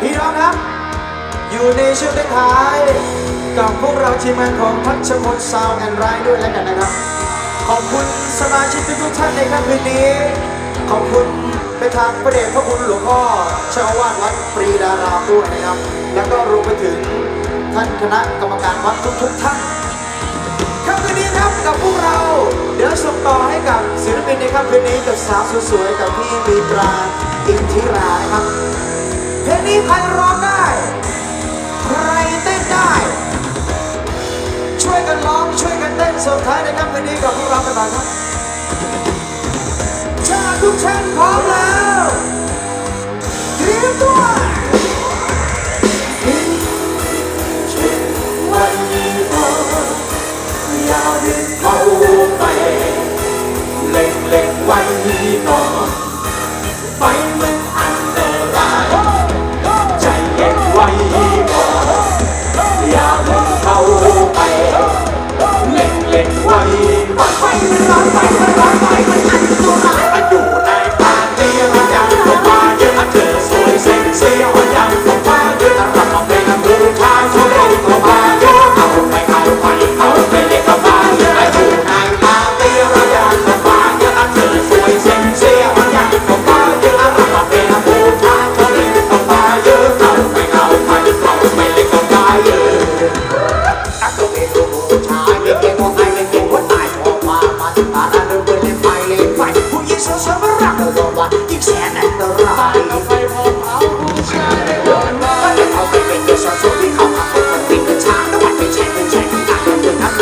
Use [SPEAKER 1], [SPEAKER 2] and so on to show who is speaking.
[SPEAKER 1] พี่น้องครับ อยู่ในช่วงท้าย กับพวกเราทีมงานของพัชมนซาวแอนด์ไรด้วยแล้วกันนะครับ ขอบคุณสมาชิกทุกท่านในค่ำคืนนี้ ขอบคุณไปทางพระเดชพระคุณหลวงพ่อเจ้าอาวาสวัดปรีดารามด้วยนะครับ แล้วก็รวมไปถึง ท่านคณะกรรมการวัดทุกๆท่านค่ำคืนนี้ครับกับพวกเรา เดี๋ยวส่งต่อให้กับศิลปินในค่ำคืนนี้กับสาวสวยๆกับพี่มีตราอินทิรานะครับเพลงนี้ใครร้องได้ ใครเต้นได้ ช่วยกันร้องช่วยกันเต้นส่งท้ายในค่ำคืนนี้กับพวกเรากันหน่อยครับถ้าทุกท่านพร้อมแล้ว
[SPEAKER 2] นเล่